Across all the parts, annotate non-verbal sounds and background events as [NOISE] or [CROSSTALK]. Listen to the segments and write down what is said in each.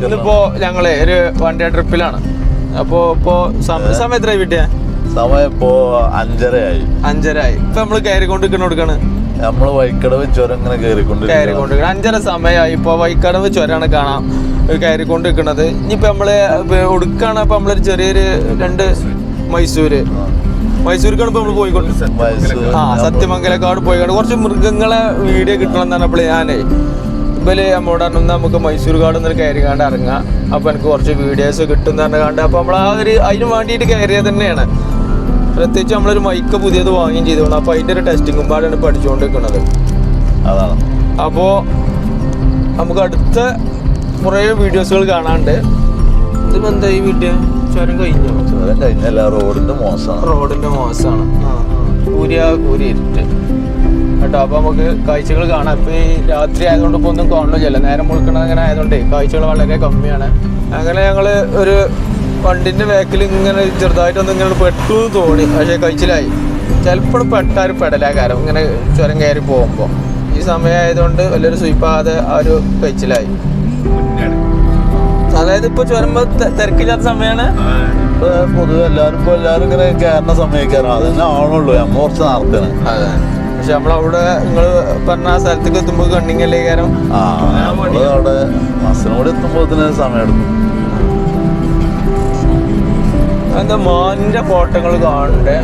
ഇന്നിപ്പോ ഞങ്ങളെ ഒരു വൺ ഡേ ട്രിപ്പിലാണ് അപ്പോ ഇപ്പോ സമയം എത്രയായി കിട്ടിയ സമയം ഇപ്പോ അഞ്ചരയായി. അഞ്ചരയായി. ഇപ്പൊ നമ്മൾ കയറിക്കൊണ്ട് കൊടുക്കാണ് നമ്മൾ വൈക്കടവ് ചുരം ഇങ്ങനെ കയറിക്കൊണ്ട് കയറിക്കൊണ്ട് അഞ്ചര സമയമായി ഇപ്പൊ വൈക്കടവ് ചുരാണ് കാണാം. കയറിക്കൊണ്ട് നിൽക്കുന്നത് ഇനിയിപ്പോ നമ്മൾ ഒടുക്കാണ് ഇപ്പൊ നമ്മളൊരു ചെറിയൊരു രണ്ട് മൈസൂര്. മൈസൂർക്കാണ് ഇപ്പൊ നമ്മൾ പോയിക്കൊണ്ട് ആ സത്യമംഗലക്കാട് പോയിക്കൊണ്ട്. കുറച്ച് മൃഗങ്ങളെ വീഡിയോ കിട്ടണം എന്നാണ് അപ്പോൾ ഞാനേ ഇവൽ നമ്മോട് "എന്നാ നമുക്ക് മൈസൂർ കാട് എന്നൊരു കയറി കാണ്ട് ഇറങ്ങാം. അപ്പൊ എനിക്ക് കുറച്ച് വീഡിയോസ് കിട്ടും എന്ന് പറഞ്ഞ കണ്ട് അപ്പൊ നമ്മൾ ആ ഒരു അതിന് വേണ്ടിയിട്ട് കയറിയത് തന്നെയാണ്. പ്രത്യേകിച്ച് നമ്മളൊരു മൈക്ക് പുതിയത് വാങ്ങുകയും ചെയ്തോണ്ട് അപ്പൊ അതിന്റെ ഒരു ടെസ്റ്റിംഗും പാടാണ് പഠിച്ചുകൊണ്ടിരിക്കുന്നത് അതാണ്. അപ്പോ നമുക്ക് അടുത്ത കുറേ വീഡിയോസുകൾ കാണാണ്ട്. ഇതിപ്പോ എന്താ ഈ വീഡിയോ ചുരം കഴിഞ്ഞു? കഴിഞ്ഞല്ല റോഡിന്റെ മോശമാണ്. റോഡിന്റെ മോശമാണ്. കൂരിയ കൂരി ഇരുട്ട്. കേട്ടോ. അപ്പൊ നമുക്ക് കാഴ്ചകൾ കാണാം. ഇപ്പൊ ഈ രാത്രി ആയതുകൊണ്ട് ഇപ്പൊ ഒന്നും കാണുന്നില്ല. നേരം മുഴുക്കണത് അങ്ങനെ ആയതുകൊണ്ട് കാഴ്ചകൾ വളരെ കമ്മിയാണ്. അങ്ങനെ ഞങ്ങൾ ഒരു വണ്ടിന്റെ ബാക്കിൽ ഇങ്ങനെ ചെറുതായിട്ടൊന്നും ഇങ്ങനെ പെട്ടു തോന്നി. പക്ഷെ കഴിച്ചിലായി. ചിലപ്പോൾ പെട്ടാരും പെടലാകാരം. ഇങ്ങനെ ചുരം കയറി പോകുമ്പോ. ഈ സമയമായതുകൊണ്ട് വലിയൊരു സ്വീപ്പാതെ ആ ഒരു കഴിച്ചിലായി. അതായത് ഇപ്പൊ ചുരം തിരക്കില്ലാത്ത സമയമാണ് പൊതുവെ എല്ലാവരും ഇപ്പൊ എല്ലാവരും ഇങ്ങനെ കയറുന്ന സമയം കയറണം അത് തന്നെ ആവണുള്ളൂ. നമ്മ കുറച്ച് നടത്തണം അതെ. പക്ഷെ നമ്മളവിടെ നിങ്ങൾ പറഞ്ഞ ആ സ്ഥലത്തേക്ക് എത്തുമ്പോൾ കണ്ണിങ്ങല്ലേ കാരണം നമ്മൾ അവിടെ ബസ്സിനോട് എത്തുമ്പോൾ സമയം എടുക്കും. എന്താ മാനിന്റെ ഫോട്ടോകൾ കാണണ്ടേ?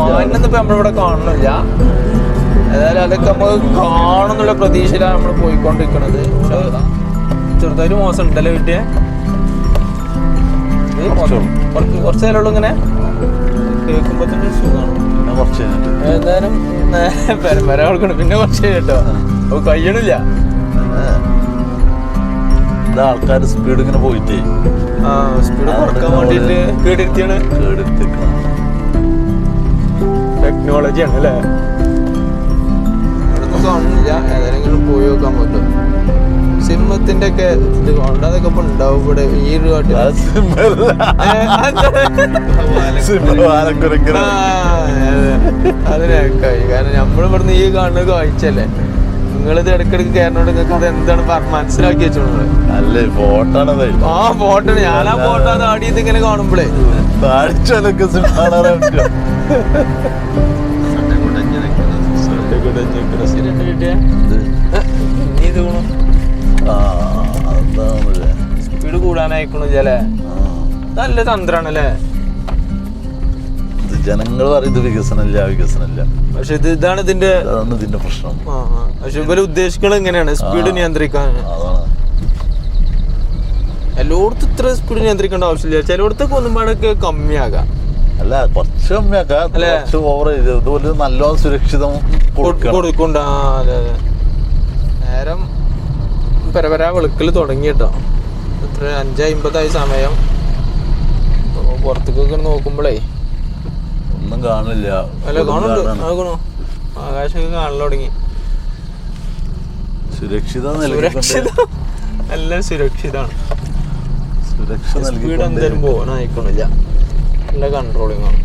മാനിനൊന്നും ഇപ്പൊ നമ്മളിവിടെ കാണുന്നില്ല. ഏതായാലും അതൊക്കെ നമ്മൾ കാണുന്നുള്ള പ്രതീക്ഷയിലാണ് നമ്മൾ പോയിക്കൊണ്ടിരിക്കണത് പക്ഷെ ചെറുതായിട്ട് മോശം ഉണ്ടല്ലേ വീട്ടിയെ കുറച്ച് നേരമുള്ളൂ ഇങ്ങനെ? ഏതായാലും പരമ്പര കൊടുക്കണം പിന്നെ കുറച്ച് കേട്ടോ. അപ്പൊ കഴിയണില്ല. ആൾക്കാർ സ്പീഡ് ഇങ്ങനെ പോയിട്ടേ. ആ സ്പീഡ് കുറയ്ക്കാൻ വേണ്ടിട്ട് കേടിരുത്തിയാണ് കേടെടുത്തേക്കണം ടെക്നോളജി ആണ് അല്ലേ? കാണുന്നില്ല ഏതായാലും പോയി? ഇത് ഇപ്പൊ ഉണ്ടാവും. ഇവിടെ ഈ ഒരു കാട്ടിൽ അത് സിമ്മല്ല. [LAUGHS] കാരണം നമ്മൾ ഇവിടുന്ന് ഈ കാണുന്ന കാഴ്ചല്ലേ നിങ്ങളിത് ഇടക്കിടക്ക് കയറിനോട് നിങ്ങൾക്ക് അത് എന്താണ് മനസ്സിലാക്കി വെച്ചോളൂ. അല്ലേ ആ ഫോട്ടോ ഞാൻ ആ ഫോട്ടോ അത് ആടിയത് ഇങ്ങനെ കാണുമ്പോഴേ ഇത് ഗുണം ആ. സ്പീഡ് കൂടാനായിക്കണു ചില നല്ല തന്ത്രാണല്ലേ? ജനങ്ങൾ പറയും ഇത് വികസനമില്ല വികസനമില്ല. പക്ഷെ ഇത് ഇതാണ് ഇതിന്റെ അതാണ് ഇതിന്റെ പ്രശ്നം. പക്ഷെ ഇവർ ഉദ്ദേശിക്കണത് എങ്ങനെയാണ് സ്പീഡ്. നിയന്ത്രിക്കാൻ. എല്ലായിടത്തും ഇത്ര സ്പീഡ് നിയന്ത്രിക്കേണ്ട ആവശ്യമില്ല. ചിലയിടത്തൊക്കെ ഒന്നും പാടൊക്കെ കമ്മിയാകാം. അല്ല കുറച്ച് കമ്മിയാക്കാം. കുറച്ച് ഓവർ ഇതുപോലെ നല്ല സുരക്ഷിതം കൊടുക്കണം. കൊടുക്കണ്ട. നേരം പരപര വെളുക്കൽ തുടങ്ങി കേട്ടോ. എത്ര? അഞ്ച് അമ്പതായി സമയം. പുറത്തേക്കൊക്കെ നോക്കുമ്പോഴേ ഒന്നും കാണില്ല അല്ല കാണുന്നുണ്ട്. ആകാശമൊക്കെ കാണാൻ തുടങ്ങി. സുരക്ഷിത സുരക്ഷിത. എല്ലാം സുരക്ഷിതാണ്. സുരക്ഷ സ്പീഡ് എന്തായാലും പോകാൻ എല്ലാ നല്ല കൺട്രോളിങ് ആണ്.